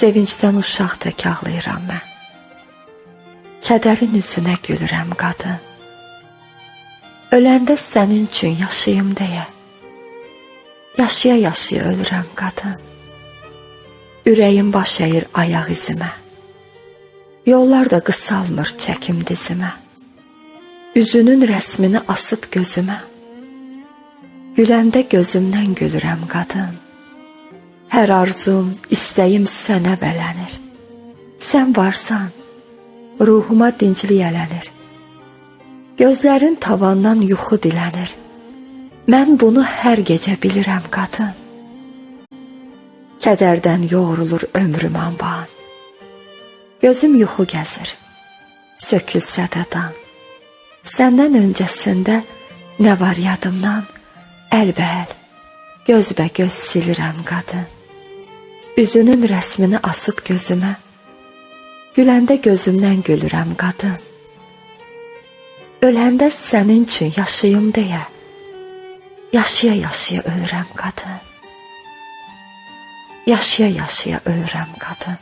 Sevincdən uşaq tək ağlayıram mən. Kədərin üzünə gülürəm qadın. Öləndə sənin üçün yaşayım deyə. Yaşaya-yaşaya ölürəm qadın. Ürəyim baş əyir ayaq izimə. Yollar da qısalmır çəkim dizimə. Üzünün rəsmini asıb gözümə. Güləndə gözümdən gülürəm qadın. Hər arzum, istəyim sənə bələnir. Sən varsan, ruhuma dinclik ələnir. Gözlərin tavandan yuxu dilənir. Mən bunu hər gecə bilirəm qadın. Kədərdən yoğrulur ömrüm anban. Gözüm yuxu gəzir. Sökülsə də dan. Səndən öncəsində nə var yadımdan? Əlbəl, gözbə-göz silirəm qadın. Üzünün rəsmini asıb gözümə. Güləndə gözümdən gülürəm qadın. Öləndə sənin üçün yaşayım deyə. Yaşaya-yaşaya ölürəm qadın. Yaşaya-yaşaya ölürəm qadın.